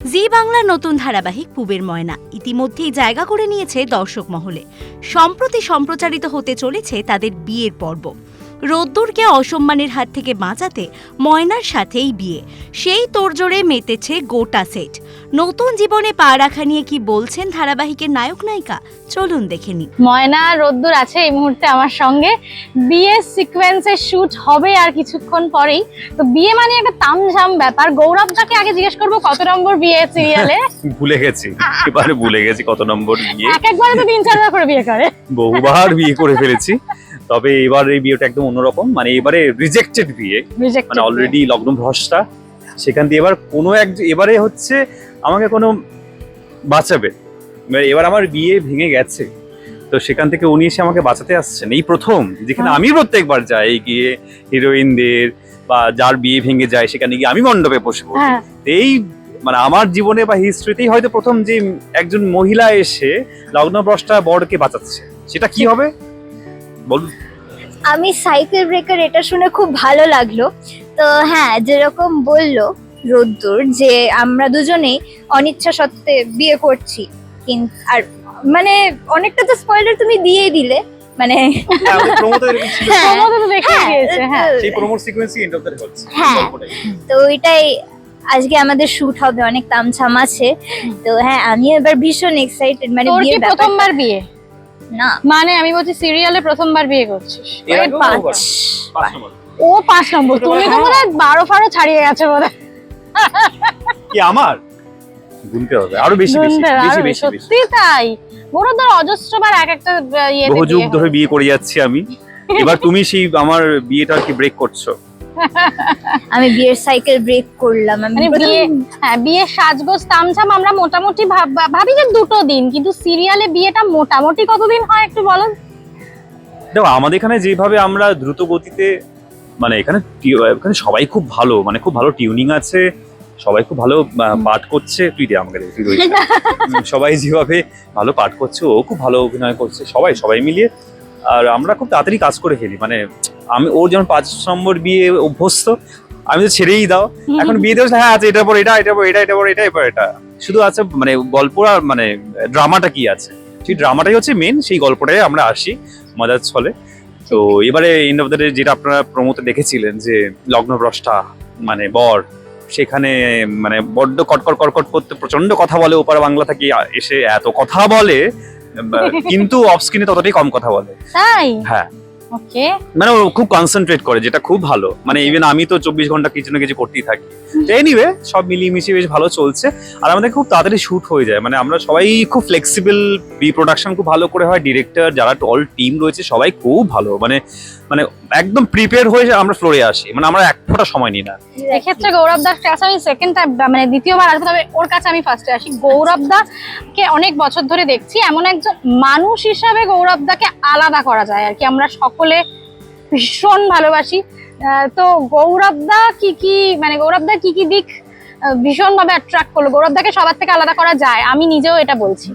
জি বাংলার নতুন ধারাবাহিক পুবের ময়না ইতিমধ্যেই জায়গা করে নিয়েছে দর্শক মহলে সম্প্রতি সম্প্রচারিত হতে চলেছে তাদের বিয়ের পর্ব। রোদ্দুরকে অসম্মানের হাত থেকে বাঁচাতে ময়নার সাথেই বিয়ে। সেই তোড়জোড়ে মেতেছে গোটা সেট। নতুন জীবনে পা রাখা নিয়ে কি বলছেন ধারাবাহিকের নায়ক নায়িকা? চলুন দেখে নিন ময়না রোদ্দুর আছে এই মুহূর্তে আমার সঙ্গে। বিয়ে সিকোয়েন্সের শুট হবে আর কিছুক্ষণ পরেই। তো বিয়ে মানে একটা তামঝাম ব্যাপার। গৌরব গৌরবদাকে আগে জিজ্ঞেস করব কত নম্বর বিয়ে সিরিয়ালে ভুলে গেছি। এবারে ভুলে গেছি কত নম্বর বিয়ে। এক একবারে তো তিন চারবার করে বিয়ে করে। বহুবার বিয়ে করে ফেলেছি। তবে এবার এই বিয়েটা একদম অন্যরকম। মানে এবারে রিজেক্টেড বিয়ে। মানে অলরেডি লগ্ন ভ্রষ্টা সেখান দিয়ে এবার কোনো এক এবারে হচ্ছে আমাকে কোনো বাঁচাবে। এবার- আমার বিয়ে ভেঙে গেছে। তো সেখান থেকে উনি এসে আমাকে বাঁচাতে আসছেন। এই প্রথম যেখানে হ্যাঁ। আমি প্রত্যেকবার যাই গিয়ে হিরোইনদের বা যার বিয়ে ভেঙে যায় সেখানে গিয়ে আমি মণ্ডপে বসবো হ্যাঁ। এই মানে আমার জীবনে বা হিস্ট্রিতেই হয়তো প্রথম যে একজন মহিলা এসে লগ্নভ্রষ্টা বরকে বাঁচাচ্ছে। সেটা কি হবে? বলুন আমি সাইকেল ব্রেকার এটা শুনে খুব ভালো লাগল। তো হ্যাঁ যেরকম বলল রোদ্দুর যে আমরা দুজনেই অনিচ্ছা সত্ত্বে বিয়ে করছি। কিন্তু আর মানে অনেকটা তো স্পয়লার তুমি দিয়েই দিলে। মানে হ্যাঁ, তো দেখিয়ে হ্যাঁ, হ্যাঁ দ্য হ্যাঁ। আজকে আমাদের শুট হবে অনেক তামছাম আছে। তো হ্যাঁ আমি এবার ভীষণ এক্সাইটেড মানে বিয়ের প্রথমবার বিয়ে? না। মানে আমি বলছি সিরিয়ালে প্রথমবার বিয়ে করছিস। ও পাঁচ নম্বর। তুমি তো বোধ হয় বারো ফারো ছাড়িয়ে গেছে বোধ হয় কি আমার? গুনতে হবে। আরও বেশি বেশি বেশি সত্যি তাই? গৌরবদার অজস্রবার এক একটা ইয়েতে বহু যুগ বিয়ে ধরে বিয়ে করে যাচ্ছি আমি। এবার তুমি সেই আমার বিয়েটা আর কি ব্রেক করছ। আমি বিয়ের সাইকেল ব্রেক করলাম আমি মানে বিয়ে হ্যাঁ বিয়ের সাজগোজ তামঝাম আমরা মোটামুটি ভাব- ভাবি যে দুটো দিন কিন্তু সিরিয়ালে বিয়েটা মোটামুটি কতদিন হয় একটু বলো দেখো আমাদের এখানে যেভাবে আমরা দ্রুত গতিতে মানে এখানে এখানে সবাই খুব ভালো মানে খুব ভালো টিউনিং আছে সবাই খুব ভালো পাঠ করছে তুই দে আমাকে তুই সবাই যেভাবে ভালো পাঠ করছে ও খুব ভালো অভিনয় করছে সবাই সবাই মিলিয়ে আর আমরা খুব তাড়াতাড়ি কাজ করে ফেলি। মানে আমি ওর যেমন পাঁচ নম্বর বিয়ে অভ্যস্ত আমি তো ছেড়েই দাও। এখন বিয়ে দেওয়া হ্যাঁ আছে এটার পর এটা এটার পর এটা এটার পর এটা এরপর এটা। শুধু আছে মানে গল্প আর মানে ড্রামাটা কি আছে? সেই ড্রামাটাই হচ্ছে মেন সেই গল্পটাই আমরা আসি মজার ছলে। তো এবারে এন্ড অফ দ্য ডে যেটা আপনারা প্রমোতে দেখেছিলেন যে লগ্নভ্রষ্টা মানে বর সেখানে মানে বড্ড কটকট কটকট করতে প্রচণ্ড কথা বলে ওপার বাংলা থেকে এসে এত কথা বলে কিন্তু অফ স্ক্রিনে ততটাই কম কথা বলে। তাই? হ্যাঁ। ওকে মানে ও খুব কনসেন্ট্রেট করে যেটা খুব ভালো। মানে ইভেন আমি তো চব্বিশ ঘণ্টা কিছু না কিছু করতেই থাকি। এনিওয়ে সব মিলিয়ে মিশিয়ে বেশ ভালো চলছে। আর আমাদের খুব তাড়াতাড়ি শুট হয়ে যায়। মানে আমরা সবাই খুব ফ্লেক্সিবল প্রি প্রোডাকশন খুব ভালো করে হয়। ডিরেক্টর যারা অল টিম রয়েছে সবাই খুব ভালো। মানে মানে একদম প্রিপেয়ার হয়ে আমরা ফ্লোরে আসি। মানে আমরা এক ফোঁটা সময় নিই না। এক্ষেত্রে গৌরব দাস কাছে আমি সেকেন্ড টাইম মানে দ্বিতীয়বার আসব তবে ওর কাছে আমি ফার্স্টে আসি। গৌরব দাকে অনেক বছর ধরে দেখছি। এমন একজন মানুষ হিসাবে গৌরব দাকে আলাদা করা যায় আর কি। আমরা সকলে ভীষণ ভালোবাসি। তো গৌরবদা কি কি মানে গৌরবদা কি কি দিক ভীষণ ভাবে অ্যাট্রাক্ট করল। গৌরব দাকে সবার থেকে আলাদা করা যায় আমি নিজেও এটা বলছি।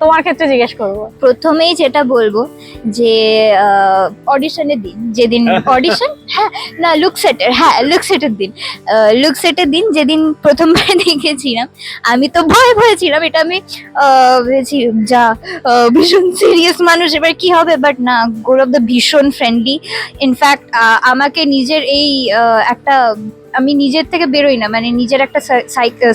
তোমার ক্ষেত্রে জিজ্ঞেস করব। প্রথমেই যেটা বলব যে অডিশনের দিন যেদিন অডিশন হ্যাঁ না লুক সেটের হ্যাঁ লুক সেটের দিন। লুক সেটের দিন যেদিন প্রথমবার দেখেছিলাম আমি তো ভয় ভয় ছিলাম এটা আমি ভেবেছি যা ভীষণ সিরিয়াস মানুষ এবার কি হবে? বাট না গৌরব দা ভীষণ ফ্রেন্ডলি ইনফ্যাক্ট আমাকে নিজের এই একটা আমি নিজের থেকে বেরোই না মানে নিজের একটা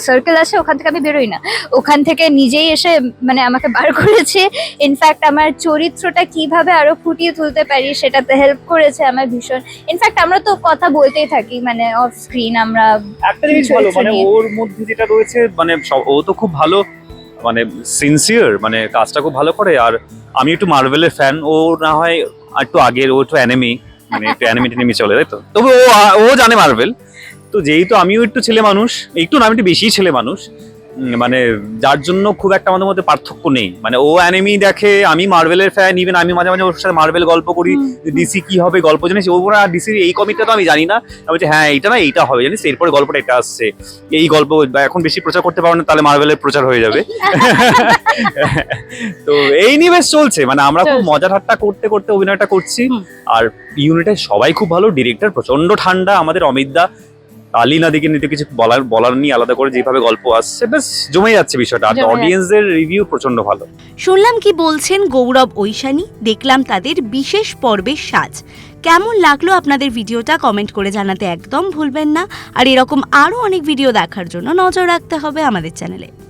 সার্কেল আছে ওখান থেকে আমি বেরোই না। ওখান থেকে নিজেই এসে মানে আমাকে বার করেছে। ইনফ্যাক্ট আমার চরিত্রটা কীভাবে আরও ফুটিয়ে তুলতে পারি সেটাতে হেল্প করেছে আমার ভীষণ। ইনফ্যাক্ট আমরা তো কথা বলতেই থাকি মানে অফ স্ক্রিন আমরা একটা জিনিস ভালো মানে ওর মধ্যে যেটা রয়েছে মানে ও তো খুব ভালো মানে সিনসিয়ার মানে কাজটা খুব ভালো করে। আর আমি একটু মার্ভেলের ফ্যান ও না হয় একটু আগের ও একটু অ্যানিমি মানে একটু অ্যানিমি টেনিমি চলে তাই তো? তবে ও ও জানে মার্ভেল তো যেহেতু আমিও একটু ছেলে মানুষ একটু না আমি একটু বেশি ছেলে মানুষ মানে যার জন্য খুব একটা আমাদের মধ্যে পার্থক্য নেই। মানে ও অ্যানিমি দেখে আমি মার্বেলের ফ্যান ইভেন আমি মাঝে মাঝে ওর সাথে মার্বেল গল্প করি ডিসি কি হবে গল্প জানিস? ওরা ডিসির এই কমিকটা তো আমি জানি না। আমি বলছি হ্যাঁ এইটা না এইটা হবে জানিস এরপরে গল্পটা এটা আসছে। এই গল্প বা এখন বেশি প্রচার করতে পারো না তাহলে মার্বেলের প্রচার হয়ে যাবে। তো এই নিয়ে বেশ চলছে মানে আমরা খুব মজার মজা ঠাট্টা করতে করতে অভিনয়টা করছি। আর ইউনিটে সবাই খুব ভালো ডিরেক্টর প্রচণ্ড ঠান্ডা আমাদের অমিত দা আলিনা দিকে নিতে কিছু বলার বলার নিয়ে আলাদা করে যেভাবে গল্প আসছে বেশ জমে যাচ্ছে বিষয়টা। আর অডিয়েন্সদের রিভিউ প্রচণ্ড ভালো। শুনলাম কি বলছেন গৌরব ঐশানী? দেখলাম তাদের বিশেষ পর্বের সাজ। কেমন লাগল আপনাদের ভিডিওটা? কমেন্ট করে জানাতে একদম ভুলবেন না। আর এরকম আরও অনেক ভিডিও দেখার জন্য নজর রাখতে হবে আমাদের চ্যানেলে